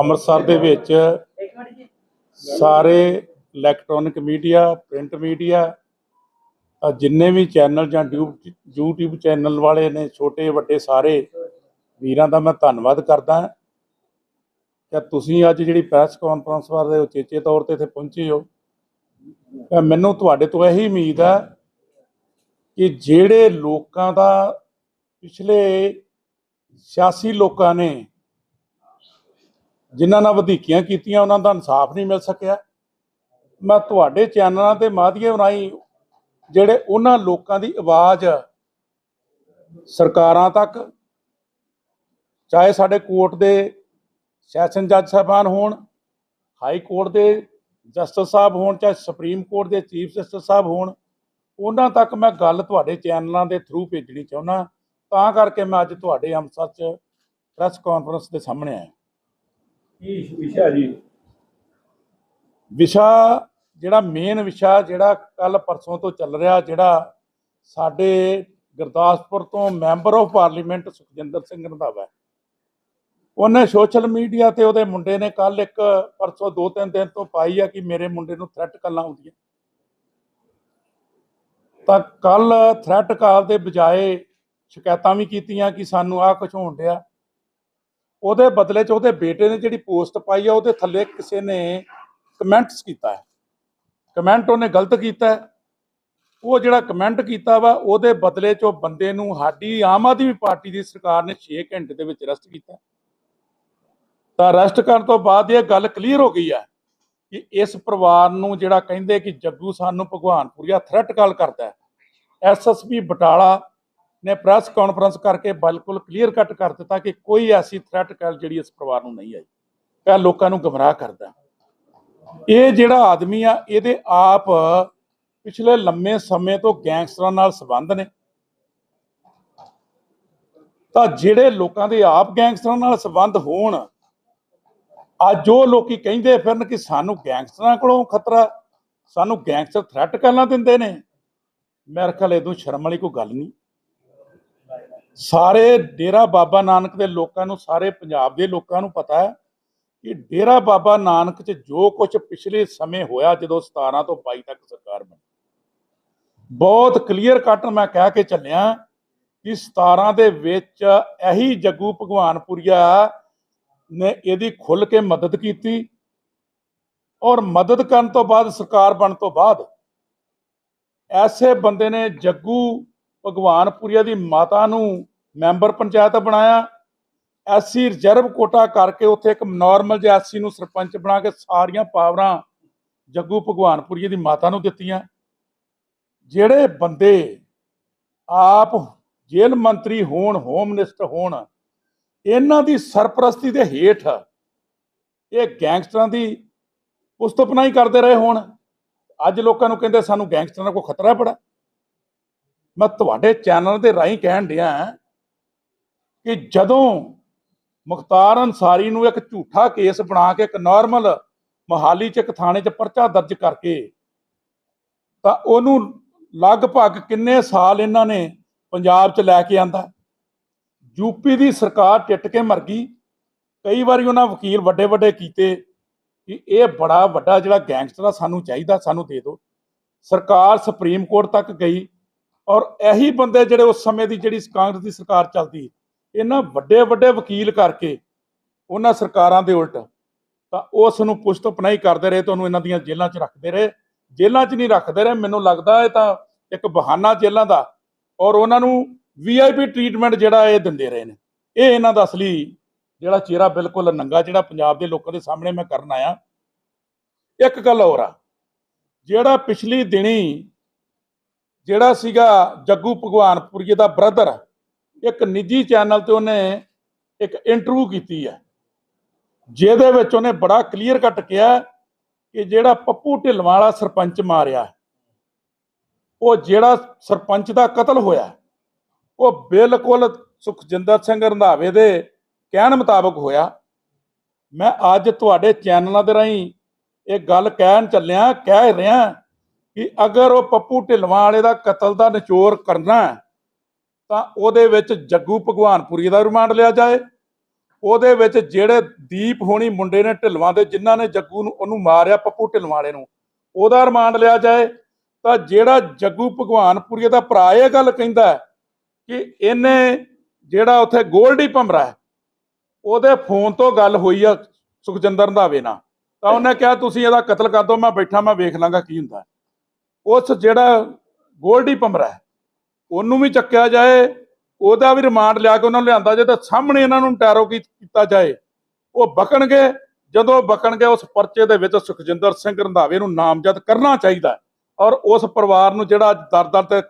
ਅੰਮ੍ਰਿਤਸਰ ਦੇ ਵਿੱਚ ਸਾਰੇ ਇਲੈਕਟ੍ਰੋਨਿਕ ਮੀਡੀਆ, ਪ੍ਰਿੰਟ ਮੀਡੀਆ ਜਿੰਨੇ ਵੀ ਚੈਨਲ ਜਾਂ ਡਿਊ- YouTube ਚੈਨਲ ਵਾਲੇ ਨੇ, ਛੋਟੇ, ਵੱਡੇ ਸਾਰੇ ਵੀਰਾਂ ਦਾ ਮੈਂ ਧੰਨਵਾਦ ਕਰਦਾ। ਕਿ ਤੁਸੀਂ ਅੱਜ ਜਿਹੜੀ ਪ੍ਰੈਸ ਕਾਨਫਰੰਸ ਵਾਲੇ ਉਚੇਚੇ ਤੌਰ ਤੇ ਇੱਥੇ ਪਹੁੰਚੇ ਹੋ। ਤਾਂ ਮੈਨੂੰ ਤੁਹਾਡੇ ਤੋਂ ਇਹੀ ਉਮੀਦ ਹੈ ਕਿ ਜਿਹੜੇ ਲੋਕਾਂ ਦਾ ਪਿਛਲੇ ਸਿਆਸੀ ਲੋਕਾਂ ਨੇ ਜਿਨ੍ਹਾਂ ਨਾਲ ਵਧੀਕੀਆਂ ਕੀਤੀਆਂ, ਉਹਨਾਂ ਦਾ ਇਨਸਾਫ ਨਹੀਂ ਮਿਲ ਸਕਿਆ। ਮੈਂ ਤੁਹਾਡੇ ਚੈਨਲਾਂ ਤੇ ਮਾਧਿਅਮ ਰਾਹੀਂ ਜਿਹੜੇ ਉਹਨਾਂ ਲੋਕਾਂ ਦੀ ਆਵਾਜ਼ ਸਰਕਾਰਾਂ ਤੱਕ, ਚਾਹੇ ਸਾਡੇ ਕੋਰਟ ਦੇ ਸੈਸ਼ਨ ਜੱਜ ਸਾਹਿਬਾਨ ਹੋਣ, ਹਾਈ ਕੋਰਟ ਦੇ ਜਸਟਿਸ ਸਾਹਿਬ ਹੋਣ, ਚਾਹੇ ਸੁਪਰੀਮ ਕੋਰਟ ਦੇ ਚੀਫ ਜਸਟਿਸ ਸਾਹਿਬ ਹੋਣ, ਉਹਨਾਂ ਤੱਕ ਮੈਂ ਗੱਲ ਤੁਹਾਡੇ ਚੈਨਲਾਂ ਦੇ ਥਰੂ ਭੇਜਣੀ ਚਾਹੁੰਦਾ। ਤਾਂ ਕਰਕੇ ਮੈਂ ਅੱਜ ਤੁਹਾਡੇ ਅੰਮ੍ਰਿਤਸਰ 'ਚ ਪ੍ਰੈਸ ਕਾਨਫਰੰਸ ਦੇ ਸਾਹਮਣੇ ਆਇਆ। ਕੀ ਵਿਸ਼ਾ ਜੀ। ਵਿਸ਼ਾ ਜਿਹੜਾ ਮੇਨ ਵਿਸ਼ਾ ਜਿਹੜਾ ਕੱਲ ਪਰਸੋਂ ਤੋਂ ਚੱਲ ਰਿਹਾ, ਜਿਹੜਾ ਸਾਡੇ ਗੁਰਦਾਸਪੁਰ ਤੋਂ member of parliament Sukhjinder Singh Randhawa ਉਹਨੇ ਸੋਸ਼ਲ ਮੀਡੀਆ ਤੇ ਉਹਦੇ ਮੁੰਡੇ ਨੇ ਕੱਲ ਇੱਕ ਪਰਸੋਂ ਦੋ ਤਿੰਨ ਦਿਨ ਤੋਂ ਪਾਈ ਆ ਕਿ ਮੇਰੇ ਮੁੰਡੇ ਨੂੰ ਥ੍ਰੈਟ ਕਾਲਾਂ ਆਉਂਦੀਆਂ। ਤਾਂ ਕੱਲ ਥ੍ਰੈਟ ਕਾਲ ਦੇ ਬਜਾਏ ਸ਼ਿਕਾਇਤਾਂ ਵੀ ਕੀਤੀਆਂ ਕਿ ਸਾਨੂੰ ਆਹ ਕੁਝ ਹੋਣ ਡਿਆ। ਉਹਦੇ ਬਦਲੇ 'ਚ ਉਹਦੇ ਬੇਟੇ ਨੇ ਜਿਹੜੀ ਪੋਸਟ ਪਾਈ ਆ, ਉਹਦੇ ਥੱਲੇ ਕਿਸੇ ਨੇ ਕਮੈਂਟਸ ਕੀਤਾ ਹੈ। ਕਮੈਂਟ ਉਹਨੇ ਗਲਤ ਕੀਤਾ ਉਹ ਜਿਹੜਾ ਕਮੈਂਟ ਕੀਤਾ ਵਾ, ਉਹਦੇ ਬਦਲੇ 'ਚ ਉਹ ਬੰਦੇ ਨੂੰ ਸਾਡੀ ਆਮ ਆਦਮੀ ਪਾਰਟੀ ਦੀ ਸਰਕਾਰ ਨੇ 6 ਘੰਟੇ ਦੇ ਵਿੱਚ ਅਰੈਸਟ ਕੀਤਾ ਤਾਂ ਅਰੈਸਟ ਕਰਨ ਤੋਂ ਬਾਅਦ ਇਹ ਗੱਲ ਕਲੀਅਰ ਹੋ ਗਈ ਹੈ ਕਿ ਇਸ ਪਰਿਵਾਰ ਨੂੰ ਜਿਹੜਾ ਕਹਿੰਦੇ ਕਿ ਜੱਗੂ ਸਾਨੂੰ ਭਗਵਾਨਪੁਰੀਆ ਥ੍ਰੈਟ ਕਾਲ ਕਰਦਾ ਹੈ। ਐਸਐਸਪੀ ਬਟਾਲਾ ਨੇ ਪ੍ਰੈਸ ਕਾਨਫਰੰਸ ਕਰਕੇ ਬਿਲਕੁਲ ਕਲੀਅਰ ਕੱਟ ਕਰ ਦਿੱਤਾ ਕਿ ਕੋਈ ਐਸੀ ਥ੍ਰੈਟ ਕਾਲ ਜਿਹੜੀ ਇਸ ਪਰਿਵਾਰ ਨੂੰ ਨਹੀਂ ਆਈ। ਇਹ ਲੋਕਾਂ ਨੂੰ ਗਮਰਾਹ ਕਰਦਾ ਇਹ ਜਿਹੜਾ ਆਦਮੀ ਆ, ਇਹਦੇ ਆਪ ਪਿਛਲੇ ਲੰਮੇ ਸਮੇਂ ਤੋਂ ਗੈਂਗਸਟਰਾਂ ਨਾਲ ਸੰਬੰਧ ਨੇ। ਤਾਂ ਜਿਹੜੇ ਲੋਕਾਂ ਦੇ ਆਪ ਗੈਂਗਸਟਰਾਂ ਨਾਲ ਸੰਬੰਧ ਹੋਣ, ਅੱਜ ਜੋ ਲੋਕੀ ਕਹਿੰਦੇ ਫਿਰਨ ਕਿ ਸਾਨੂੰ ਗੈਂਗਸਟਰਾਂ ਕੋਲੋਂ ਖਤਰਾ, ਸਾਨੂੰ ਗੈਂਗਸਟਰ ਥ੍ਰੈਟ ਕਰਨਾ ਦਿੰਦੇ ਨੇ। ਮੇਰੇ ਖਿਆਲ ਇਹਦੋਂ ਸ਼ਰਮ ਵਾਲੀ ਕੋਈ ਗੱਲ ਨਹੀਂ। ਸਾਰੇ ਡੇਰਾ ਬਾਬਾ ਨਾਨਕ ਦੇ ਲੋਕਾਂ ਨੂੰ, ਸਾਰੇ ਪੰਜਾਬ ਦੇ ਲੋਕਾਂ ਨੂੰ ਪਤਾ ਹੈ ਕਿ ਡੇਰਾ ਬਾਬਾ ਨਾਨਕ 'ਚ ਜੋ ਕੁਝ ਪਿਛਲੇ ਸਮੇਂ ਹੋਇਆ ਜਦੋਂ 17 ਤੋਂ 22 ਤੱਕ ਸਰਕਾਰ ਬਣੀ। ਬਹੁਤ ਕਲੀਅਰ ਕੱਟ ਮੈਂ ਕਹਿ ਕੇ ਚੱਲਿਆ ਕਿ 17 ਦੇ ਵਿੱਚ ਇਹੀ ਜੱਗੂ ਭਗਵਾਨਪੁਰੀਆ ਨੇ ਇਹਦੀ ਖੁੱਲ ਕੇ ਮਦਦ ਕੀਤੀ ਔਰ ਮਦਦ ਕਰਨ ਤੋਂ ਬਾਅਦ, ਸਰਕਾਰ ਬਣਨ ਤੋਂ ਬਾਅਦ ਐਸੇ ਬੰਦੇ ਨੇ ਜੱਗੂ ਭਗਵਾਨਪੁਰੀਆ ਦੀ ਮਾਤਾ ਨੂੰ ਮੈਂਬਰ ਪੰਚਾਇਤ ਬਣਾਇਆ। ਐਸਸੀ ਰਿਜ਼ਰਵ ਕੋਟਾ ਕਰਕੇ ਉੱਥੇ ਇੱਕ ਨਾਰਮਲ ਜਿਹਾ ਐਸਸੀ ਨੂੰ ਸਰਪੰਚ ਬਣਾ ਕੇ ਸਾਰੀਆਂ ਪਾਵਰਾਂ ਜੱਗੂ ਭਗਵਾਨਪੁਰੀਏ ਦੀ ਮਾਤਾ ਨੂੰ ਦਿੱਤੀਆਂ। ਜਿਹੜੇ ਬੰਦੇ ਆਪ ਜੇਲ੍ਹ ਮੰਤਰੀ ਹੋਣ ਹੋਮ ਮਿਨਿਸਟਰ ਹੋਣ, ਇਹਨਾਂ ਦੀ ਸਰਪ੍ਰਸਤੀ ਦੇ ਹੇਠ ਇਹ ਗੈਂਗਸਟਰਾਂ ਦੀ ਪੁਸਤਪਨਾਈ ਕਰਦੇ ਰਹੇ ਹੋਣ। ਅੱਜ ਲੋਕਾਂ ਨੂੰ ਕਹਿੰਦੇ ਸਾਨੂੰ ਗੈਂਗਸਟਰਾਂ ਦਾ ਕੋਈ ਖਤਰਾ ਬੜਾ। ਮੈਂ ਤੁਹਾਡੇ ਚੈਨਲ ਦੇ ਰਾਹੀਂ ਕਹਿਣ ਡਿਆ ਕਿ ਜਦੋਂ ਮੁਖਤਾਰ ਅਨਸਾਰੀ ਨੂੰ ਇੱਕ ਝੂਠਾ ਕੇਸ ਬਣਾ ਕੇ ਇੱਕ ਨਾਰਮਲ ਮੋਹਾਲੀ ਚ ਇੱਕ ਥਾਣੇ ਚ ਪਰਚਾ ਦਰਜ ਕਰਕੇ, ਤਾਂ ਉਹਨੂੰ ਲਗਭਗ ਕਿੰਨੇ ਸਾਲ ਇਹਨਾਂ ਨੇ ਪੰਜਾਬ ਚ ਲੈ ਕੇ ਆਂਦਾ? ਯੂਪੀ ਦੀ ਸਰਕਾਰ ਟਿੱਟ ਕੇ ਮਰ ਗਈ। ਕਈ ਵਾਰੀ ਉਹਨਾਂ ਵਕੀਲ ਵੱਡੇ ਵੱਡੇ ਕੀਤੇ ਕਿ ਇਹ ਬੜਾ ਵੱਡਾ ਜਿਹੜਾ ਗੈਂਗਸਟਰ ਆ, ਸਾਨੂੰ ਚਾਹੀਦਾ, ਸਾਨੂੰ ਦੇ ਦਿਓ। ਸਰਕਾਰ ਸੁਪਰੀਮ ਕੋਰਟ ਤੱਕ ਗਈ। ਔਰ ਇਹੀ ਬੰਦੇ ਜਿਹੜੇ ਉਸ ਸਮੇਂ ਦੀ ਜਿਹੜੀ ਕਾਂਗਰਸ ਦੀ ਸਰਕਾਰ ਚੱਲਦੀ, ਇਹਨਾਂ ਵੱਡੇ ਵੱਡੇ ਵਕੀਲ ਕਰਕੇ ਉਹਨਾਂ ਸਰਕਾਰਾਂ ਦੇ ਉਲਟ ਤਾਂ ਉਸ ਨੂੰ ਪੁਸ਼ਤਪਨਾਈ ਕਰਦੇ ਰਹੇ ਤੇ ਉਹਨੂੰ ਇਹਨਾਂ ਦੀਆਂ ਜੇਲ੍ਹਾਂ 'ਚ ਰੱਖਦੇ ਰਹੇ। ਜੇਲ੍ਹਾਂ 'ਚ ਨਹੀਂ ਰੱਖਦੇ ਰਹੇ, ਮੈਨੂੰ ਲੱਗਦਾ ਇਹ ਤਾਂ ਇੱਕ ਬਹਾਨਾ ਜੇਲ੍ਹਾਂ ਦਾ ਔਰ ਉਹਨਾਂ ਨੂੰ ਵੀਆਈਪੀ ਟ੍ਰੀਟਮੈਂਟ ਜਿਹੜਾ ਇਹ ਦਿੰਦੇ ਰਹੇ ਨੇ। ਇਹ ਇਹਨਾਂ ਦਾ ਅਸਲੀ ਜਿਹੜਾ ਚਿਹਰਾ ਬਿਲਕੁਲ ਨੰਗਾ ਜਿਹੜਾ ਪੰਜਾਬ ਦੇ ਲੋਕਾਂ ਦੇ ਸਾਹਮਣੇ ਮੈਂ ਕਰਨ ਆਇਆ। ਇੱਕ ਗੱਲ ਹੋਰ ਆ, ਜਿਹੜਾ ਪਿਛਲੀ ਦਿਨੀ ਜਿਹੜਾ ਸੀਗਾ ਜੱਗੂ ਭਗਵਾਨਪੁਰੀਏ ਦਾ ਬ੍ਰਦਰ, ਇੱਕ ਨਿੱਜੀ ਚੈਨਲ ਤੇ ਉਹਨੇ ਇੱਕ ਇੰਟਰਵਿਊ ਕੀਤੀ ਹੈ, ਜਿਹਦੇ ਵਿੱਚ ਉਹਨੇ ਬੜਾ ਕਲੀਅਰ ਕੱਟ ਕਿਹਾ ਕਿ ਜਿਹੜਾ ਪੱਪੂ ਢਿੱਲਵਾਂ ਵਾਲਾ ਸਰਪੰਚ ਮਾਰਿਆ, ਉਹ ਜਿਹੜਾ ਸਰਪੰਚ ਦਾ ਕਤਲ ਹੋਇਆ, ਉਹ ਬਿਲਕੁਲ ਸੁਖਜਿੰਦਰ ਸਿੰਘ ਰੰਧਾਵੇ ਦੇ ਕਹਿਣ ਮੁਤਾਬਕ ਹੋਇਆ। ਮੈਂ ਅੱਜ ਤੁਹਾਡੇ ਚੈਨਲਾਂ ਦੇ ਰਾਹੀਂ ਇਹ ਗੱਲ ਕਹਿਣ ਚੱਲਿਆ, ਕਹਿ ਰਿਹਾ ਕਿ ਅਗਰ ਉਹ ਪੱਪੂ ਢਿੱਲਵਾਂ ਵਾਲੇ ਦਾ ਕਤਲ ਦਾ ਨਿਚੋੜ ਕਰਨਾ ਤਾਂ ਉਹਦੇ ਵਿੱਚ ਜੱਗੂ ਭਗਵਾਨਪੁਰੀ ਦਾ ਰਿਮਾਂਡ ਲਿਆ ਜਾਏ। ਉਹਦੇ ਵਿੱਚ ਜਿਹੜੇ ਦੀਪ ਹੋਣੀ ਮੁੰਡੇ ਨੇ ਢਿਲਵਾਂ ਦੇ, ਜਿਨ੍ਹਾਂ ਨੇ ਜੱਗੂ ਨੂੰ, ਉਹਨੂੰ ਮਾਰਿਆ ਪੱਪੂ ਢਿਲਵਾਂ ਵਾਲੇ ਨੂੰ, ਉਹਦਾ ਰਿਮਾਂਡ ਲਿਆ ਜਾਏ। ਤਾਂ ਜਿਹੜਾ ਜੱਗੂ ਭਗਵਾਨਪੁਰੀਏ ਦਾ ਭਰਾ ਇਹ ਗੱਲ ਕਹਿੰਦਾ ਕਿ ਇਹਨੇ ਜਿਹੜਾ ਉੱਥੇ ਗੋਲਡੀ ਭਮਰਾ ਉਹਦੇ ਫੋਨ ਤੋਂ ਗੱਲ ਹੋਈ ਆ ਸੁਖਜਿੰਦਰ ਰੰਧਾਵੇ ਨਾਲ। ਤਾਂ ਉਹਨੇ ਕਿਹਾ, ਤੁਸੀਂ ਇਹਦਾ ਕਤਲ ਕਰ ਦਿਓ, ਮੈਂ ਬੈਠਾ, ਮੈਂ ਵੇਖ ਲਾਂਗਾ ਕੀ ਹੁੰਦਾ ਉਸ ਜਿਹੜਾ ਗੋਲਡੀ ਪੰਮਰਾ ਉਹਨੂੰ ਵੀ ਚੱਕਿਆ ਜਾਏ, ਉਹਦਾ ਵੀ ਰਿਮਾਂਡ ਲਿਆ ਕੇ ਉਹਨਾਂ ਨੂੰ ਲਿਆਂਦਾ ਜੇ ਤਾਂ ਸਾਹਮਣੇ ਇਹਨਾਂ ਨੂੰ ਟੈਰੋ ਕੀਤਾ ਜਾਏ, ਉਹ ਬਕਣਗੇ, ਜਦੋਂ ਬਕਣਗੇ ਉਸ ਪਰਚੇ ਦੇ ਵਿੱਚ ਸੁਖਜਿੰਦਰ ਸਿੰਘ ਰੰਧਾਵੇ ਨੂੰ ਨਾਮਜ਼ਦ ਕਰਨਾ ਚਾਹੀਦਾ ਔਰ ਉਸ ਪਰਿਵਾਰ ਨੂੰ ਜਿਹੜਾ ਅੱਜ ਦਰ-ਦਰ ਤੇ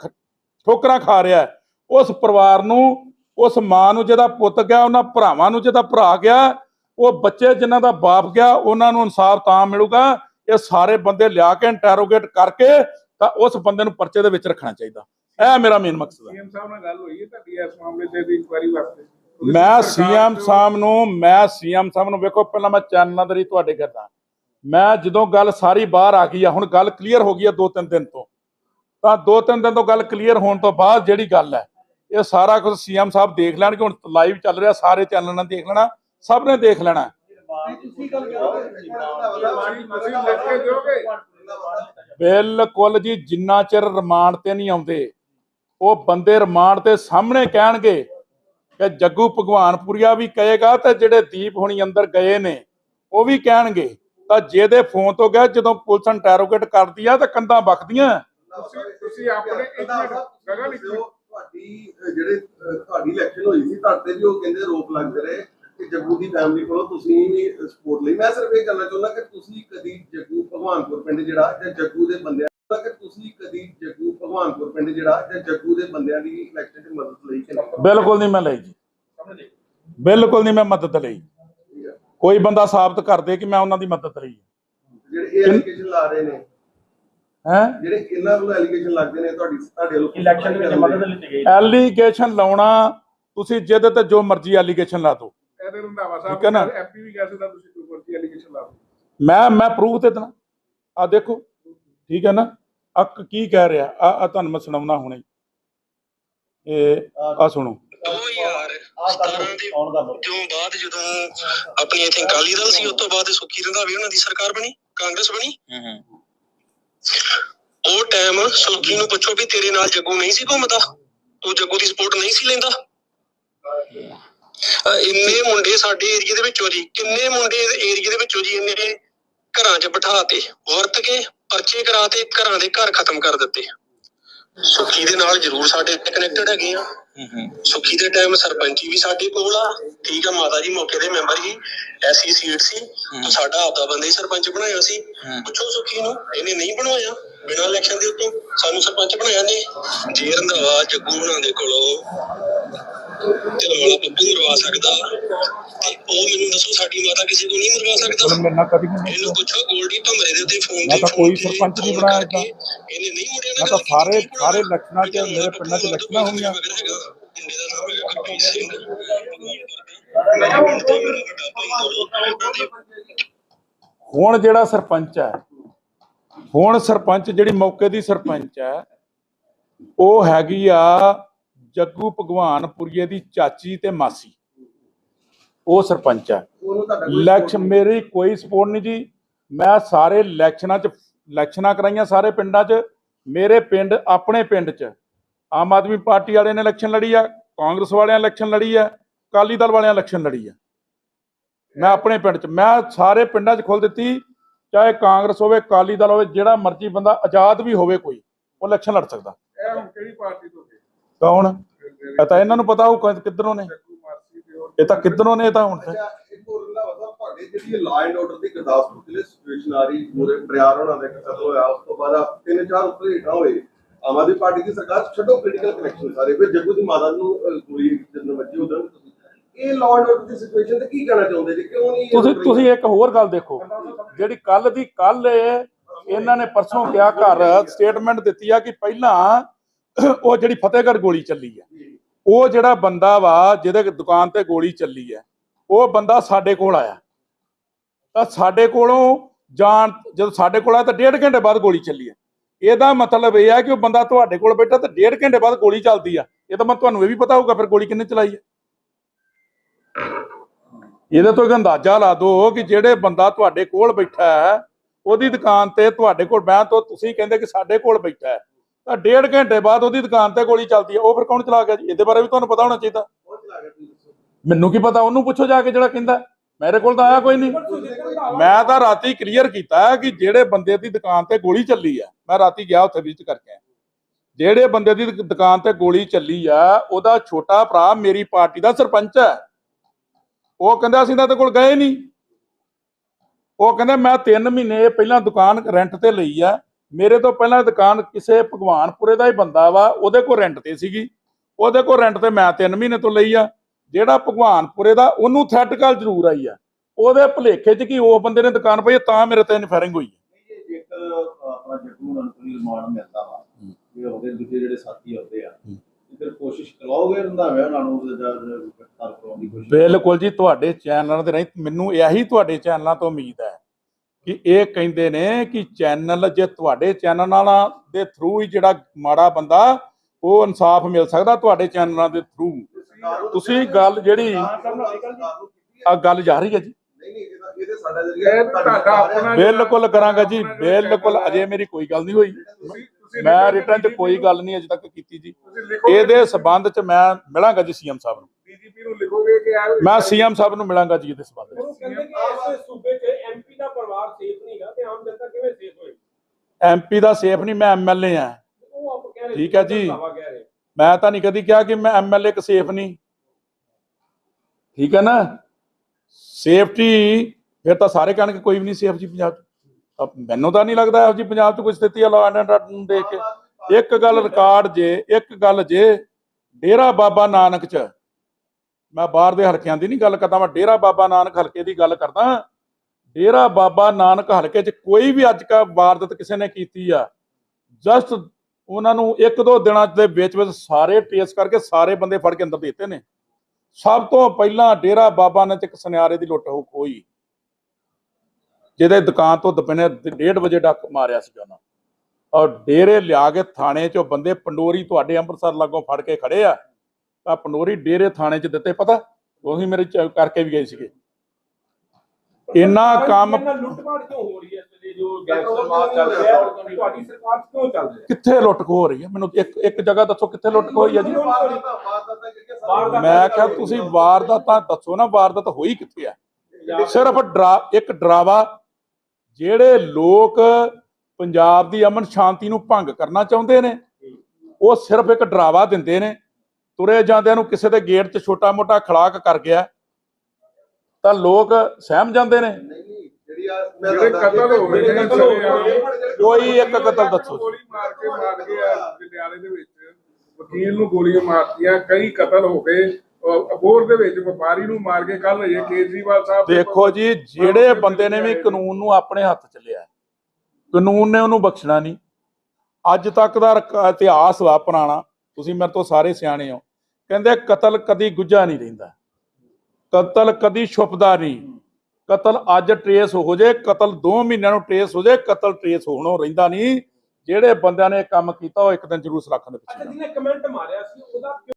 ਠੋਕਰਾਂ ਖਾ ਰਿਹਾ ਉਸ ਪਰਿਵਾਰ ਨੂੰ, ਉਸ ਮਾਂ ਨੂੰ ਜਿਹਦਾ ਪੁੱਤ ਗਿਆ, ਉਹਨਾਂ ਭਰਾਵਾਂ ਨੂੰ ਜਿਹਦਾ ਭਰਾ ਗਿਆ, ਉਹ ਬੱਚੇ ਜਿਨ੍ਹਾਂ ਦਾ ਬਾਪ ਗਿਆ, ਉਹਨਾਂ ਨੂੰ ਇਨਸਾਫ ਤਾਂ ਮਿਲੂਗਾ, ਇਹ ਸਾਰੇ ਬੰਦੇ ਲਿਆ ਕੇ ਇੰਟਰੋਗੇਟ ਕਰਕੇ ਤਾਂ ਉਸ ਬੰਦੇ ਨੂੰ ਪਰਚੇ ਦੇ ਵਿੱਚ ਰੱਖਣਾ ਚਾਹੀਦਾ। ਇਹ ਮੇਰਾ ਮੇਨ ਮਕਸਦ ਹੈ। ਸੀਐਮ ਸਾਹਿਬ ਨਾਲ ਗੱਲ ਹੋਈ ਹੈ ਤੁਹਾਡੀ ਇਸ ਮਾਮਲੇ ਤੇ ਦੀ ਇਨਕੁਆਇਰੀ ਵਾਸਤੇ? ਮੈਂ ਸੀਐਮ ਸਾਹਿਬ ਨੂੰ ਮੈਂ ਸੀਐਮ ਸਾਹਿਬ ਨੂੰ ਵੇਖੋ ਪਹਿਲਾਂ ਮੈਂ ਚੈਨਲਾਂ ਦੇ ਰਹੀ ਤੁਹਾਡੇ ਕਰਦਾ ਮੈਂ ਜਦੋਂ ਗੱਲ ਸਾਰੀ ਬਾਹਰ ਆ ਗਈ ਆ ਹੁਣ ਗੱਲ ਕਲੀਅਰ ਹੋ ਗਈ ਆ ਦੋ ਤਿੰਨ ਦਿਨ ਤੋਂ। ਤਾਂ ਦੋ ਤਿੰਨ ਦਿਨ ਤੋਂ ਗੱਲ ਕਲੀਅਰ ਹੋਣ ਤੋਂ ਬਾਅਦ ਜਿਹੜੀ ਗੱਲ ਹੈ ਇਹ ਸਾਰਾ ਕੁਝ ਸੀਐਮ ਸਾਹਿਬ ਦੇਖ ਲੈਣਗੇ ਹੁਣ ਲਾਈਵ ਚੱਲ ਰਿਹਾ ਸਾਰੇ ਚੈਨਲਾਂ ਨੇ ਦੇਖ ਲੈਣਾ ਸਭ ਨੇ ਦੇਖ ਲੈਣਾ। ਤੁਸੀਂ ਗੱਲ ਕਰੋ। ਤੁਸੀਂ ਲਿਖ ਕੇ ਦਿਓਗੇ। ਬਿਲਕੁਲ ਜੀ ਜਿੰਨਾ ਚਿਰ ਰਿਮਾਂਡ ਤੇ ਨਹੀਂ ਆਉਂਦੇ ਉਹ ਬੰਦੇ ਰਿਮਾਂਡ ਤੇ ਸਾਹਮਣੇ ਕਹਿਣਗੇ ਕਿ ਜੱਗੂ ਭਗਵਾਨਪੁਰੀਆ ਵੀ ਕਹੇਗਾ ਤੇ ਜਿਹੜੇ ਦੀਪ ਹੁਣੀ ਅੰਦਰ ਗਏ ਨੇ ਉਹ ਵੀ ਕਹਿਣਗੇ। ਤਾਂ ਜਿਹਦੇ ਫੋਨ ਤੋਂ ਗਿਆ ਜਦੋਂ ਪੁਲਿਸ ਇੰਟਰੋਗੇਟ ਕਰਦੀ ਆ ਤਾਂ ਕੰਧਾਂ ਬਕਦੀਆਂ ਤੁਸੀਂ ਆਪਣੇ ਤੁਹਾਡੀ ਜਿਹੜੇ ਤੁਹਾਡੀ ਇਲੈਕਸ਼ਨ ਹੋਈ ਸੀ ਤੁਹਾਡੇ ਵੀ ਉਹ ਕਹਿੰਦੇ ਰੋਪ ਲੱਗਦੇ ਰਹੇ। ਕਿ ਜੱਗੂ ਦੀ ਫੈਮਿਲੀ ਕੋਲੋਂ ਤੁਸੀਂ ਸਪੋਰਟ ਲਈ। ਮੈਂ ਸਿਰਫ ਇਹ ਕਹਿਣਾ ਚਾਹੁੰਦਾ ਕਿ ਤੁਸੀਂ ਕਦੀ ਜੱਗੂ ਭਗਵਾਨਪੁਰ ਪਿੰਡ ਜਿਹੜਾ ਜਾਂ ਜੱਗੂ ਦੇ ਬੰਦਿਆਂ ਕਿ ਤੁਸੀਂ ਕਦੀ ਜੱਗੂ ਭਗਵਾਨਪੁਰ ਪਿੰਡ ਜਿਹੜਾ ਜਾਂ ਜੱਗੂ ਦੇ ਬੰਦਿਆਂ ਦੀ ਇਲੈਕਸ਼ਨ 'ਚ ਮਦਦ ਲਈ ਕਿ ਨਹੀਂ? ਬਿਲਕੁਲ ਨਹੀਂ ਮੈਂ ਲਈ ਜੀ। ਬਿਲਕੁਲ ਨਹੀਂ ਮੈਂ ਮਦਦ ਲਈ। ਕੋਈ ਬੰਦਾ ਸਾਬਤ ਕਰ ਦੇ ਕਿ ਮੈਂ ਉਹਨਾਂ ਦੀ ਮਦਦ ਲਈ। ਜਿਹੜੇ ਇਹ ਐਲੀਗੇਸ਼ਨ ਲਾ ਰਹੇ ਨੇ। ਹੈ? ਜਿਹੜੇ ਇਹਨਾਂ ਵੱਲੋਂ ਐਲੀਗੇਸ਼ਨ ਲੱਗਦੇ ਨੇ ਤੁਹਾਡੀ ਤੁਹਾਡੇ ਵੱਲੋਂ ਇਲੈਕਸ਼ਨ ਦੇ ਵਿੱਚ ਮਦਦ ਲਈ ਗਈ। ਐਲੀਗੇਸ਼ਨ ਲਾਉਣਾ ਤੁਸੀਂ ਜਿਹਦੇ ਤੇ ਜੋ ਮਰਜ਼ੀ ਐਲੀਗੇਸ਼ਨ ਲਾ ਦਿਓ। ਇਹਦੇ ਰੰਧਾਵਾ ਠੀਕ ਹੈ ਨਾ? ਸਾਹਿਬ ਐਮਪੀ ਵੀ ਕਹਿ ਸਕਦਾ ਤੁਸੀਂ ਕੋਈ ਮਰਜ਼ੀ ਐਲੀਗੇਸ਼ਨ ਲਾ ਦਿਓ। ਮੈਂ ਮੈਂ ਪ੍ਰੂਫ ਦੇ ਦੇਣਾ। ਆ ਦੇਖੋ ਠੀਕ ਹੈ ਨਾ? ਅਕ ਕੀ ਕਹਿ ਰਿਹਾ? ਆ ਆ ਤੁਹਾਨੂੰ ਮੈਂ ਸੁਣਾਉਣਾ ਹੁਣੇ। ਇਹ ਆ ਸੁਣੋ। 2017 ਦੇ ਆਉਣ ਦਾ ਜੋ ਬਾਅਦ ਜਦੋਂ ਆਪਣੀ ਇਥੇ ਅਕਾਲੀ ਦਲ ਸੀ ਉਸ ਤੋਂ ਬਾਅਦ ਸੁੱਖੀ ਰੰਧਾਵੇ ਉਹਨਾਂ ਦੀ ਸਰਕਾਰ ਬਣੀ ਕਾਂਗਰਸ ਬਣੀ। ਉਹ ਟਾਈਮ ਸੁੱਖੀ ਨੂੰ ਪੁੱਛੋ ਵੀ ਤੇਰੇ ਨਾਲ ਜੱਗੂ ਨਹੀਂ ਸੀ ਘੁੰਮਦਾ? ਤੂੰ ਜੱਗੂ ਦੀ ਸਪੋਰਟ ਨਹੀਂ ਸੀ ਲੈਂਦਾ? ਇੰਨੇ ਮੁੰਡੇ ਸਾਡੇ ਏਰੀਆ ਦੇ ਵਿੱਚੋਂ ਜੀ ਕਿੰਨੇ ਮੁੰਡੇ ਏਰੀਆ ਦੇ ਵਿੱਚੋਂ ਜੀ ਇੰਨੇ ਘਰਾਂ 'ਚ ਬਿਠਾ ਤੇ ਵਰਤ ਕੇ ਪਰਚੇ ਕਰਾ ਤੇ ਘਰਾਂ ਦੇ ਘਰ ਖਤਮ ਕਰ ਦਿੱਤੇ। ਸੁੱਖੀ ਦੇ ਨਾਲ ਜ਼ਰੂਰ ਸਾਡੇ ਕਨੈਕਟਡ ਹੈਗੇ ਆ। ਸੁੱਖੀ ਦੇ ਟਾਈਮ ਸਰਪੰਚੀ ਵੀ ਸਾਡੇ ਕੋਲ ਆ। ਠੀਕ ਆ ਮਾਤਾ ਜੀ ਮੌਕੇ ਦੇ ਮੈਂਬਰ ਹੀ ਐਸੀ ਸੀਟ ਸੀ ਤਾਂ ਸਾਡਾ ਆਪਦਾ ਬੰਦੇ ਹੀ ਸਰਪੰਚ ਬਣਾਇਆ ਸੀ। ਪੁੱਛੋ ਸੁੱਖੀ ਨੂੰ ਇਹਨੇ ਨਹੀਂ ਬਣਾਇਆ। ਬਿਨਾਂ ਇਲੈਕਸ਼ਨ ਦੇ ਉੱਤੋਂ ਸਾਨੂੰ ਸਰਪੰਚ ਬਣਾਇਆ ਨੇ। ਜੇ ਰੰਧਾਵਾ ਜੱਗੂ ਹੁਣਾਂ ਦੇ ਕੋਲੋਂ। ਢਿਲਵਾਲਾ ਪੱਪੂ ਮਰਵਾ ਸਕਦਾ। ਤੇ ਉਹ ਮੈਨੂੰ ਦੱਸੋ ਸਾਡੀ ਮਾਤਾ ਕਿਸੇ ਕੋ ਨਹੀਂ ਮਰਵਾ ਸਕਦਾ? ਮੇਰੇ ਨਾਲ ਕਦੀ ਨਹੀਂ ਇਹਨੂੰ ਪੁੱਛੋ ਗੋਲਡੀ ਭਮਰੇ ਦੇ ਉੱਤੇ ਫੋਨ ਤੇ ਤਾਂ ਕੋਈ ਤੇ ਸਰਪੰਚ ਨਹੀਂ ਬਣਾਇਆ। ਇਹਨੇ ਨਹੀਂ ਮੁੜਿਆ ਮੈਂ ਤਾਂ ਸਾਰੇ ਸਾਰੇ ਇਲੈਕਸ਼ਨਾਂ 'ਚ ਮੇਰੇ ਪਿੰਡਾਂ 'ਚ ਇਲੈਕਸ਼ਨਾਂ ਹੋਈਆਂ। ਮੁੰਡੇ ਦਾ ਨਾਮ ਹੈਗਾ ਗੁਰਪ੍ਰੀਤ ਸਿੰਘ। ਮੇਰਾ ਪਿੰਡ ਤੇ ਮੇਰਾ ਵੱਡਾ ਭਾਈ ਦੋਨੋਂ ਹੁਣ ਜਿਹੜਾ ਸਰਪੰਚ ਹੈ ਹੁਣ ਸਰਪੰਚ ਜਿਹੜੀ ਮੌਕੇ ਦੀ ਸਰਪੰਚ ਹੈ ਉਹ ਹੈਗੀ ਆ ਜੱਗੂ ਭਗਵਾਨਪੁਰੀਏ ਦੀ ਚਾਚੀ ਤੇ ਮਾਸੀ। ਉਹ ਸਰਪੰਚ ਹੈ ਇਲੈਕਸ਼ਨ ਮੇਰੀ ਕੋਈ ਸਪੋਰਟ ਨਹੀਂ ਜੀ। ਮੈਂ ਸਾਰੇ ਇਲੈਕਸ਼ਨਾਂ 'ਚ ਇਲੈਕਸ਼ਨਾਂ ਕਰਾਈਆਂ ਸਾਰੇ ਪਿੰਡਾਂ 'ਚ। ਮੇਰੇ ਪਿੰਡ ਆਪਣੇ ਪਿੰਡ 'ਚ। ਆਮ ਆਦਮੀ ਪਾਰਟੀ ਵਾਲਿਆਂ ਨੇ ਇਲੈਕਸ਼ਨ ਲੜੀ ਆ ਕਾਂਗਰਸ ਵਾਲਿਆਂ ਇਲੈਕਸ਼ਨ ਲੜੀ ਆ ਅਕਾਲੀ ਦਲ ਵਾਲਿਆਂ ਇਲੈਕਸ਼ਨ ਲੜੀ ਆ। ਮੈਂ ਆਪਣੇ ਪਿੰਡ 'ਚ ਮੈਂ ਸਾਰੇ ਪਿੰਡਾਂ 'ਚ ਖੋਲ ਦਿੱਤੀ। ਚਾਹੇ ਕਾਂਗਰਸ ਹੋਵੇ ਅਕਾਲੀ ਦਲ ਹੋਵੇ ਜਿਹੜਾ ਮਰਜ਼ੀ ਬੰਦਾ ਆਜ਼ਾਦ ਵੀ ਹੋਵੇ ਕੋਈ ਉਹ ਇਲੈਕਸ਼ਨ ਲੜ ਸਕਦਾ। ਇਹ ਹੁਣ ਕਿਹੜੀ ਪਾਰਟੀ ਤੋਂ ਕੌਣ? ਇਹ ਤਾਂ ਇਹਨਾਂ ਨੂੰ ਪਤਾ ਹੋਊ ਕਿੱਧਰੋਂ ਨੇ। ਇਹ ਤਾਂ ਕਿੱਧਰੋਂ ਨੇ ਇਹ ਤਾਂ ਹੁਣ ਤੇ। ਅੱਛਾ ਇੱਕ ਹੋਰ ਰੰਦਾ ਵਸਾ ਤੁਹਾਡੇ ਜਿਹੜੀ ਲਾਅ ਐਂਡ ਆਰਡਰ ਦੀ ਗੁਰਦਾਸਪੁਰ ਜ਼ਿਲ੍ਹੇ ਸਿਚੁਏਸ਼ਨ ਆ ਰਹੀ ਪੂਰੇ ਬਰਿਆਰ ਹੋਣਾ ਦਾ ਇੱਕ ਕਤਲ ਹੋਇਆ ਉਸ ਤੋਂ ਬਾਅਦ ਆ ਤਿੰਨ ਚਾਰ ਉੱਤੇ ਹੇਠਾਂ ਹੋਏ। ਆਮ ਆਦਮੀ ਪਾਰਟੀ ਦੀ ਸਰਕਾਰ ਛੱਡੋ ਪੋਲੀਟੀਕਲ ਕਨੈਕਸ਼ਨ ਸਾਰੇ। ਫਿਰ ਜੱਗੂ ਦੀ ਮਾਤਾ ਨੂੰ ਅਹ, ਗੋਲੀ ਜਦੋਂ ਵੱਜੀ ਉਦੋਂ ਤੁਸੀਂ। ਇਹ ਲਾਅ ਐਂਡ ਆਰਡਰ ਦੀ ਸਿਚੁਏਸ਼ਨ ਤੇ ਕੀ ਕਹਿਣਾ ਚਾਹੁੰਦੇ ਜੀ? ਕਿਉਂ ਨਹੀਂ ਤੁਸੀਂ? ਤੁਸੀਂ ਇੱਕ ਹੋਰ ਗੱਲ ਦੇਖੋ। ਜਿਹੜੀ ਕੱਲ ਦੀ ਕੱਲ ਇਹਨਾਂ ਨੇ ਪਰਸੋਂ ਕਿਹਾ ਘਰ ਸਟੇਟਮੈਂਟ ਦਿੱਤੀ ਆ ਕਿ ਪਹਿਲਾਂ ਉਹ ਜਿਹੜੀ ਫਤਿਹਗੜ੍ਹ ਗੋਲੀ ਚੱਲੀ ਹੈ, ਉਹ ਜਿਹੜਾ ਬੰਦਾ ਵਾ ਜਿਹਦੇ ਦੁਕਾਨ ਤੇ ਗੋਲੀ ਚੱਲੀ ਹੈ, ਉਹ ਬੰਦਾ ਸਾਡੇ ਕੋਲ ਆਇਆ। ਤਾਂ ਸਾਡੇ ਕੋਲੋਂ ਜਾਣ, ਜਦੋਂ ਸਾਡੇ ਕੋਲ ਆਇਆ ਤਾਂ ਡੇਢ ਘੰਟੇ ਬਾਅਦ ਗੋਲੀ ਚੱਲੀ ਹੈ। ਇਹਦਾ ਮਤਲਬ ਇਹ ਆ ਕਿ ਉਹ ਬੰਦਾ ਤੁਹਾਡੇ ਕੋਲ ਬੈਠਾ ਤਾਂ ਡੇਢ ਘੰਟੇ ਬਾਅਦ ਗੋਲੀ ਚੱਲਦੀ ਆ। ਇਹ ਤਾਂ ਮੈਂ ਤੁਹਾਨੂੰ ਇਹ ਵੀ ਪਤਾ ਹੋਊਗਾ ਫਿਰ ਗੋਲੀ ਕਿੰਨੇ ਚਲਾਈ ਹੈ। ਇਹਦੇ ਤੋਂ ਇੱਕ ਅੰਦਾਜ਼ਾ ਲਾ ਦਿਓ ਕਿ ਜਿਹੜੇ ਬੰਦਾ ਤੁਹਾਡੇ ਕੋਲ ਬੈਠਾ ਹੈ, ਉਹਦੀ ਦੁਕਾਨ ਤੇ ਤੁਹਾਡੇ ਕੋਲ, ਮੈਂ ਤੋਂ ਤੁਸੀਂ ਕਹਿੰਦੇ ਕਿ ਸਾਡੇ ਕੋਲ ਬੈਠਾ ਹੈ। ਤਾਂ ਡੇਢ ਘੰਟੇ ਬਾਅਦ ਉਹਦੀ ਦੁਕਾਨ ਤੇ ਗੋਲੀ ਚੱਲਦੀ ਹੈ। ਉਹ ਫਿਰ ਕੌਣ ਚਲਾ ਗਿਆ ਜੀ? ਇਹਦੇ ਬਾਰੇ ਵੀ ਤੁਹਾਨੂੰ ਪਤਾ ਹੋਣਾ ਚਾਹੀਦਾ। ਮੈਨੂੰ ਕੀ ਪਤਾ? ਉਹਨੂੰ ਪੁੱਛੋ ਜਾ ਕੇ ਜਿਹੜਾ ਕਹਿੰਦਾ। ਮੇਰੇ ਕੋਲ ਤਾਂ ਆਇਆ ਕੋਈ ਨਹੀਂ। ਮੈਂ ਤਾਂ ਰਾਤੀ ਕਲੀਅਰ ਕੀਤਾ ਕਿ ਜਿਹੜੇ ਬੰਦੇ ਦੀ ਦੁਕਾਨ ਤੇ ਗੋਲੀ ਚੱਲੀ ਆ, ਮੈਂ ਰਾਤੀ ਗਿਆ ਉੱਥੇ ਵਿਜ਼ਿਟ ਕਰਕੇ। ਜਿਹੜੇ ਬੰਦੇ ਦੀ ਦੁਕਾਨ ਤੇ ਗੋਲੀ ਚੱਲੀ ਆ, ਉਹਦਾ ਛੋਟਾ ਭਰਾ ਮੇਰੀ ਪਾਰਟੀ ਦਾ ਸਰਪੰਚ ਹੈ। ਉਹ ਕਹਿੰਦਾ, ਅਸੀਂ ਤਾਂ ਤੇ ਕੋਲ ਗਏ ਨਹੀਂ। ਉਹ ਕਹਿੰਦਾ, ਮੈਂ 3 ਮਹੀਨੇ ਪਹਿਲਾਂ ਦੁਕਾਨ ਰੈਂਟ ਤੇ ਲਈ ਆ। ਮੇਰੇ ਤੋਂ ਪਹਿਲਾਂ ਦੁਕਾਨ ਕਿਸੇ ਭਗਵਾਨਪੁਰੇ ਦਾ ਹੀ ਬੰਦਾ ਵਾ ਉਹਦੇ ਕੋਲ ਰੈਂਟ ਤੇ ਸੀਗੀ। ਉਹਦੇ ਕੋਲ ਰੈਂਟ ਤੇ ਮੈਂ 3 ਮਹੀਨੇ ਤੋਂ ਲਈ ਆ। ਜਿਹੜਾ ਭਗਵਾਨਪੁਰੇ ਦਾ ਉਹਨੂੰ ਥ੍ਰੈਟ ਕਾਲ ਜ਼ਰੂਰ ਆਈ ਆ। ਉਹਦੇ ਭੁਲੇਖੇ 'ਚ ਕਿ ਉਹ ਬੰਦੇ ਨੇ ਦੁਕਾਨ ਪਈ ਤਾਂ ਮੇਰੇ ਤੇ ਫਾਇਰਿੰਗ ਹੋਈ ਹੈ। ਇਹ ਇੱਕ ਆਪਣਾ ਜੱਗੂ ਨੂੰ ਕੋਈ ਰਿਮਾਂਡ ਮਿਲਦਾ ਵਾ ਵੀ ਉਹਦੇ ਦੂਜੇ ਜਿਹੜੇ ਸਾਥੀ ਹੁੰਦੇ ਆ ਤੇ ਫਿਰ ਕੋਸ਼ਿਸ਼ ਕਰਾਓਗੇ ਰੰਧਾਵੇ ਉਹਨਾਂ ਨੂੰ ਉਹਦੇ ਜਾਂ ਗ੍ਰਿਫਤਾਰ ਕਰਾਉਣ ਦੀ ਕੋਸ਼ਿਸ਼ ਬਿਲਕੁਲ ਜੀ ਤੁਹਾਡੇ ਚੈਨਲਾਂ ਦੇ ਰਾਹੀਂ ਮੈਨੂੰ ਇਹੀ ਤੁਹਾਡੇ ਚੈਨਲਾਂ ਤੋਂ ਉਮੀਦ ਹੈ। ਕਿ ਇਹ ਕਹਿੰਦੇ ਨੇ ਕਿ ਚੈਨਲ ਜੇ ਤੁਹਾਡੇ ਚੈਨਲਾਂ ਦੇ ਥਰੂ ਹੀ ਜਿਹੜਾ ਮਾੜਾ ਬੰਦਾ ਉਹ ਇਨਸਾਫ ਮਿਲ ਸਕਦਾ ਤੁਹਾਡੇ ਚੈਨਲਾਂ ਦੇ ਥਰੂ ਤੁਸੀਂ ਗੱਲ ਜਿਹੜੀ। ਆ ਗੱਲ ਜਾ ਰਹੀ ਹੈ ਜੀ। ਬਿਲਕੁਲ ਕਰਾਂਗਾ ਜੀ ਬਿਲਕੁਲ ਅਜੇ ਮੇਰੀ ਕੋਈ ਗੱਲ ਨਹੀਂ ਹੋਈ। ਮੈਂ ਰਿਟਰਨ 'ਚ ਕੋਈ ਗੱਲ ਨਹੀਂ ਅਜੇ ਤੱਕ ਕੀਤੀ ਜੀ। ਇਹਦੇ ਸਬੰਧ 'ਚ ਮੈਂ ਮਿਲਾਂਗਾ ਜੀ ਸੀਐਮ ਸਾਹਿਬ ਨੂੰ। ਡੀਜੀਪੀ ਨੂੰ ਲਿਖੋਗੇ ਕਿ ਆ ਮੈਂ ਸੀਐਮ ਸਾਹਿਬ ਨੂੰ ਮਿਲਾਂਗਾ ਜੀ ਸਬੰਧ 'ਚ ਉਹ ਕਹਿੰਦੇ ਕਿ ਇਸ ਸੂਬੇ 'ਚ ਐਮਪੀ ਦਾ ਪਰਿਵਾਰ ਸੇਫ ਨਹੀਂਗਾ ਤੇ ਆਮ ਜਨਤਾ ਕਿਵੇਂ ਸੇਫ ਹੋਏ ਐਮਪੀ ਦਾ ਸੇਫ ਨਹੀਂ ਮੈਂ ਐਮਐਲਏ ਆ। ਠੀਕ ਹੈ ਜੀ। ਮੈਂ ਤਾਂ ਨਹੀਂ ਕਦੀ ਕਿਹਾ ਕਿ ਮੈਂ ਐਮਐਲਏ ਇੱਕ ਸੇਫ ਨਹੀਂ। ਠੀਕ ਹੈ ਨਾ? ਸੇਫਟੀ ਫਿਰ ਤਾਂ ਸਾਰੇ ਕਹਿਣਗੇ ਕੋਈ ਵੀ ਨਹੀਂ ਸੇਫ ਜੀ ਪੰਜਾਬ 'ਚ। ਮੈਨੂੰ ਤਾਂ ਨਹੀਂ ਲੱਗਦਾ ਇਹੋ ਜੀ ਪੰਜਾਬ 'ਚ ਕੋਈ ਸਥਿਤੀ ਆ ਲਾਅ ਐਂਡ ਆਰਡਰ ਨੂੰ ਦੇਖ ਕੇ। ਇੱਕ ਗੱਲ ਰਿਕਾਰਡ ਜੇ ਇੱਕ ਗੱਲ ਜੇ ਡੇਰਾ ਬਾਬਾ ਨਾਨਕ 'ਚ। ਮੈਂ ਬਾਹਰ ਦੇ ਹਲਕਿਆਂ ਦੀ ਨਹੀਂ ਗੱਲ ਕਰਦਾ, ਮੈਂ ਡੇਰਾ ਬਾਬਾ ਨਾਨਕ ਹਲਕੇ ਦੀ ਗੱਲ ਕਰਦਾ। ਡੇਰਾ ਬਾਬਾ ਨਾਨਕ ਹਲਕੇ 'ਚ ਕੋਈ ਵੀ ਅੱਜ ਕੱਲ੍ਹ ਵਾਰਦਾਤ ਕਿਸੇ ਨੇ ਕੀਤੀ ਆ ਜਸਟ ਉਹਨਾਂ ਨੂੰ ਇੱਕ ਦੋ ਦਿਨਾਂ ਦੇ ਵਿੱਚ ਵਿੱਚ ਸਾਰੇ ਟ੍ਰੇਸ ਕਰਕੇ ਸਾਰੇ ਬੰਦੇ ਫੜ ਕੇ ਅੰਦਰ ਦੇ ਦਿੱਤੇ ਨੇ। ਸਭ ਤੋਂ ਪਹਿਲਾਂ ਡੇਰਾ ਬਾਬਾ ਨੇ ਇੱਕ ਸੁਨਿਆਰੇ ਦੀ ਲੁੱਟ ਹੋ ਕੋਈ ਜਿਹਦੇ ਦੁਕਾਨ ਤੋਂ ਦੁਪਹਿਰੇ 1:30 ਵਜੇ ਡੱਕ ਮਾਰਿਆ ਸੀਗਾ ਉਹਨਾਂ। ਔਰ ਡੇਰੇ ਲਿਆ ਕੇ ਥਾਣੇ 'ਚੋਂ ਬੰਦੇ ਪੰਡੋਰੀ ਤੁਹਾਡੇ ਅੰਮ੍ਰਿਤਸਰ ਲਾਗੋਂ ਫੜ ਕੇ ਖੜੇ ਆ। ਤਾਂ ਪੰਡੋਰੀ ਡੇਰੇ ਥਾਣੇ 'ਚ ਦਿੱਤੇ ਪਤਾ? ਉਹੀ ਮੇਰੇ ਕਰਕੇ ਵੀ ਗਏ ਸੀਗੇ। ਇੰਨਾ ਕੰਮ ਲੁੱਟਮਾਰ ਕਿਉਂ ਹੋ ਰਹੀ ਹੈ ਵੇਲੇ ਜੋ ਗੈਂਗਸਟਰ ਮਾਰ ਚੱਲ ਰਿਹਾ? ਹੈ ਤੁਹਾਡੀ ਸਰਕਾਰ 'ਚ ਕਿਉਂ ਚੱਲ ਰਿਹਾ? ਕਿੱਥੇ ਲੁੱਟ ਖੋਹ ਹੋ ਰਹੀ ਹੈ? ਮੈਨੂੰ ਇੱਕ ਇੱਕ ਜਗ੍ਹਾ ਦੱਸੋ ਕਿੱਥੇ ਲੁੱਟ ਖੋਹ ਹੋਈ ਹੈ ਜੀ। ਮੈਂ ਕਿਹਾ ਤੁਸੀਂ ਵਾਰਦਾਤਾਂ ਦੱਸੋ ਨਾ ਵਾਰਦਾਤ ਹੋਈ ਕਿੱਥੇ ਆ ਸਿਰਫ ਡਰਾ ਇੱਕ ਡਰਾਵਾ ਜਿਹੜੇ ਲੋਕ ਪੰਜਾਬ ਦੀ ਅਮਨ ਸ਼ਾਂਤੀ ਨੂੰ ਭੰਗ ਕਰਨਾ ਚਾਹੁੰਦੇ ਨੇ ਉਹ ਸਿਰਫ ਇੱਕ ਡਰਾਵਾ ਦਿੰਦੇ ਨੇ। ਤੁਰੇ ਜਾਂਦਿਆਂ ਨੂੰ ਕਿਸੇ ਦੇ ਗੇਟ 'ਚ ਛੋਟਾ-ਮੋਟਾ ਖੜਾਕ ਕਰ ਗਿਆ। ਤਾਂ ਲੋਕ ਸਹਿਮ ਜਾਂਦੇ ਨੇ। ਜਿਹੜੀ ਕਤਲ ਹੋ ਗਏ ਕੋਈ ਇੱਕ ਕਤਲ ਦੱਸੋ। ਗੋਲੀ ਮਾਰ ਕੇ ਮਾਰ ਗਿਆ ਜੰਡਿਆਲੇ ਦੇ ਵਿੱਚ। ਵਕੀਲ ਨੂੰ ਗੋਲੀਆਂ ਮਾਰਤੀਆਂ ਕਈ ਕਤਲ ਹੋ ਗਏ। ਅਹ ਅਬੋਹਰ ਦੇ ਵਿੱਚ ਵਪਾਰੀ ਨੂੰ ਮਾਰ ਕੇ ਕੱਲ ਇਹ ਕੇਜਰੀਵਾਲ ਸਾਹਿਬ ਦੇਖੋ ਜੀ ਜਿਹੜੇ ਬੰਦੇ ਨੇ ਵੀ ਕਾਨੂੰਨ ਨੂੰ ਆਪਣੇ ਹੱਥ ਚ ਲਿਆ ਕਾਨੂੰਨ ਨੇ ਉਹਨੂੰ ਬਖਸ਼ਣਾ ਨਹੀਂ। ਅੱਜ ਤੱਕ ਦਾ ਇਤਿਹਾਸ ਵਾ ਪੁਰਾਣਾ। ਤੁਸੀਂ ਮੇਰੇ ਤੋਂ ਸਾਰੇ ਸਿਆਣੇ ਹੋ। ਕਹਿੰਦੇ ਕਤਲ ਕਦੀ ਗੁੱਜਾ ਨਹੀਂ ਰਹਿੰਦਾ। ਕਤਲ ਕਦੀ ਛੁਪਦਾ ਨਹੀਂ। ਕਤਲ ਅੱਜ ਟਰੇਸ ਹੋ ਜੇ, ਕਤਲ 2 ਮਹੀਨਿਆਂ ਨੂੰ ਟਰੇਸ ਹੋ ਜੇ, ਕਤਲ ਟਰੇਸ ਹੋਣੋਂ ਰਹਿੰਦਾ ਨਹੀਂ। ਜਿਹੜੇ ਬੰਦਿਆਂ ਨੇ ਕੰਮ ਕੀਤਾ, ਉਹ ਇੱਕ ਦਿਨ ਜ਼ਰੂਰ ਸਲਾਖਾਂ ਦੇ ਅੱਛਾ ਪਿੱਛੇ ਜਿਹਨੇ ਕਮੈਂਟ ਮਾਰਿਆ ਸੀ, ਉਹਦਾ